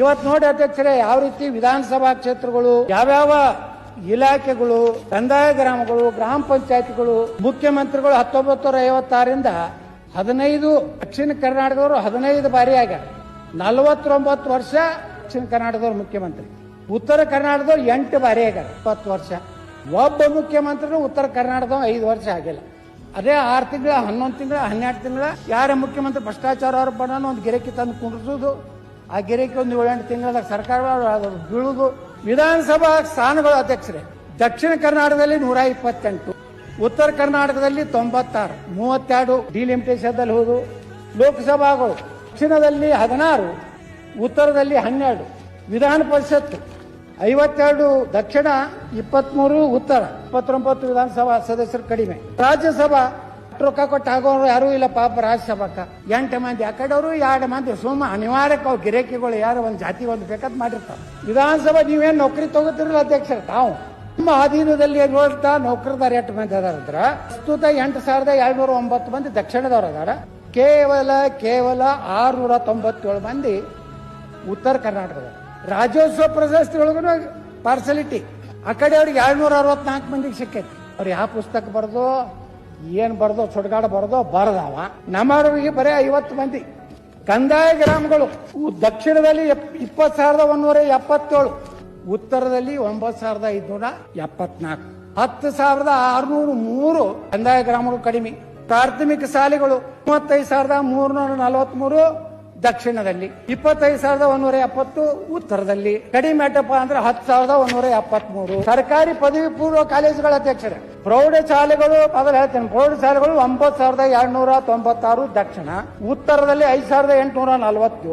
ಇವತ್ತು ನೋಡಿ ಅಧ್ಯಕ್ಷರೇ, ಯಾವ ರೀತಿ ವಿಧಾನಸಭಾ ಕ್ಷೇತ್ರಗಳು, ಯಾವ್ಯಾವ ಇಲಾಖೆಗಳು, ಕಂದಾಯ ಗ್ರಾಮಗಳು, ಗ್ರಾಮ ಪಂಚಾಯತ್ಗಳು, ಮುಖ್ಯಮಂತ್ರಿಗಳು ಹತ್ತೊಂಬತ್ತು ನೂರ ಐವತ್ತಾರರಿಂದ ಹದಿನೈದು ದಕ್ಷಿಣ ಕರ್ನಾಟಕದವರು ಹದಿನೈದು ಬಾರಿ ಆಗ್ಯಾರ. ನಲವತ್ತೊಂಬತ್ತು ವರ್ಷ ದಕ್ಷಿಣ ಕರ್ನಾಟಕದವ್ರು ಮುಖ್ಯಮಂತ್ರಿ. ಉತ್ತರ ಕರ್ನಾಟಕದವ್ರು ಎಂಟು ಬಾರಿ ಆಗ್ಯಾರ, ಇಪ್ಪತ್ತು ವರ್ಷ. ಒಬ್ಬ ಮುಖ್ಯಮಂತ್ರಿ ಉತ್ತರ ಕರ್ನಾಟಕದವ್ ಐದು ವರ್ಷ ಆಗಿಲ್ಲ. ಅದೇ ಆರು ತಿಂಗಳ, ಹನ್ನೊಂದು ತಿಂಗಳ, ಹನ್ನೆರಡು ತಿಂಗಳ, ಯಾರ ಮುಖ್ಯಮಂತ್ರಿ ಭ್ರಷ್ಟಾಚಾರ ಆರೋಪನ ಒಂದು ಗಿರಕಿ ತಂದು ಕುಂಡ್ರಿಸೋದು ಆ ಗಿರಕಿ ಒಂದು ಏಳೆಂಟು ತಿಂಗಳದಾಗ ಸರ್ಕಾರ ಬೀಳುದು ವಿಧಾನಸಭಾ ಸ್ಥಾನಗಳು ಅಧ್ಯಕ್ಷರೇ. ದಕ್ಷಿಣ ಕರ್ನಾಟಕದಲ್ಲಿ ನೂರ ಇಪ್ಪತ್ತೆಂಟು, ಉತ್ತರ ಕರ್ನಾಟಕದಲ್ಲಿ ತೊಂಬತ್ತಾರು, ಮೂವತ್ತೆರಡು ಡಿಲಿಮಿಟೇಷನ್ದಲ್ಲಿ ಹೋದು. ಲೋಕಸಭಾಗಳು ದಕ್ಷಿಣದಲ್ಲಿ ಹದಿನಾರು, ಉತ್ತರದಲ್ಲಿ ಹನ್ನೆರಡು, ವಿಧಾನ ಪರಿಷತ್ತು ಐವತ್ತೆರಡು, ದಕ್ಷಿಣ ಇಪ್ಪತ್ಮೂರು, ಉತ್ತರ ಇಪ್ಪತ್ತೊಂಬತ್ತು ವಿಧಾನಸಭಾ ಸದಸ್ಯರು ಕಡಿಮೆ. ರಾಜ್ಯಸಭಾ ರೊಕ್ಕ ಕೊಟ್ಟು ಆಗೋರು ಯಾರು ಇಲ್ಲ, ಪಾಪ ರಾಜ್ಯಸಭಾಕ ಎಂಟು ಮಂದಿ, ಆ ಕಡೆಯವರು ಎರಡು ಮಂದಿ, ಸುಮ್ಮ ಅನಿವಾರ್ಯಕ್ಕೆ ಅವ್ರು ಗಿರೇಕಿಗಳು ಯಾರು ಒಂದು ಜಾತಿ, ಒಂದು ಬೇಕಾದ್ ಮಾಡಿರ್ತಾರೆ ವಿಧಾನಸಭಾ ನೀವೇನು ನೌಕರಿ ತಗೋತಿರಲ್ಲ ಅಧ್ಯಕ್ಷರ, ತಾವು. ನಿಮ್ಮ ಅಧೀನದಲ್ಲಿ ನೋಡ್ತಾ ನೌಕರದಾರ ಎಂಟು ಮಂದಿ ಅದಾರ ಪ್ರಸ್ತುತ ಎಂಟು ಸಾವಿರದ ಏಳ್ನೂರ ಒಂಬತ್ತು ಮಂದಿ ದಕ್ಷಿಣದವ್ರು ಅದಾರ. ಕೇವಲ ಕೇವಲ ಆರ್ನೂರ ತೊಂಬತ್ತೇಳು ಮಂದಿ ಉತ್ತರ ಕರ್ನಾಟಕದ ರಾಜ್ಯೋತ್ಸವ ಪ್ರಶಸ್ತಿ ಒಳಗೂ ಪಾರ್ಸಲಿಟಿ. ಆ ಕಡೆ ಅವ್ರಿಗೆ ಏಳ್ನೂರ ಅರವತ್ನಾಲ್ಕು ಮಂದಿಗೆ ಸಿಕ್ಕೈತಿ. ಅವ್ರು ಯಾವ ಪುಸ್ತಕ ಬರ್ದೋ ಏನ್ ಬರ್ದೋ, ಸುಡ್ಗಾಡ ಬರ್ದೋ, ಬರದವ. ನಮ್ಮವರಿಗೆ ಬರೀ ಐವತ್ತು ಮಂದಿ. ಕಂದಾಯ ಗ್ರಾಮಗಳು. ದಕ್ಷಿಣದಲ್ಲಿ ಇಪ್ಪತ್ತು ಸಾವಿರದ ಒಂದೂರ ಎಪ್ಪತ್ತೇಳು. ಉತ್ತರದಲ್ಲಿ ಒಂಬತ್ತು ಸಾವಿರದ ಐದುನೂರ ಎಪ್ಪತ್ನಾಲ್ಕು. ಹತ್ತು ಸಾವಿರದ ಆರುನೂರ ಮೂರು ಕಂದಾಯ ಗ್ರಾಮಗಳು ಕಡಿಮೆ. ಪ್ರಾಥಮಿಕ ಶಾಲೆಗಳು ಮೂವತ್ತೈದು ಸಾವಿರದ ಮೂರ್ನೂರ ನಲವತ್ಮೂರು. ದಕ್ಷಿಣದಲ್ಲಿ ಇಪ್ಪತ್ತೈದು ಸಾವಿರದ ಒಂದೂರ ಎಪ್ಪತ್ತು, ಉತ್ತರದಲ್ಲಿ ಕಡಿಮೆ ಆಟಪ್ಪ ಅಂದ್ರೆ ಹತ್ತು ಸಾವಿರದ ಒಂದೂರ ಎಪ್ಪತ್ಮೂರು. ಸರ್ಕಾರಿ ಪದವಿ ಪೂರ್ವ ಕಾಲೇಜುಗಳ ಅಧ್ಯಕ್ಷರೇ. ಪ್ರೌಢಶಾಲೆಗಳು ಮೊದಲು ಹೇಳ್ತೇನೆ ಪ್ರೌಢಶಾಲೆಗಳು ಒಂಬತ್ತು ಸಾವಿರದ ಎರಡ್ನೂರ ತೊಂಬತ್ತಾರು ದಕ್ಷಿಣ, ಉತ್ತರದಲ್ಲಿ ಐದು ಸಾವಿರದ ಎಂಟುನೂರ ನಲವತ್ತೇಳು.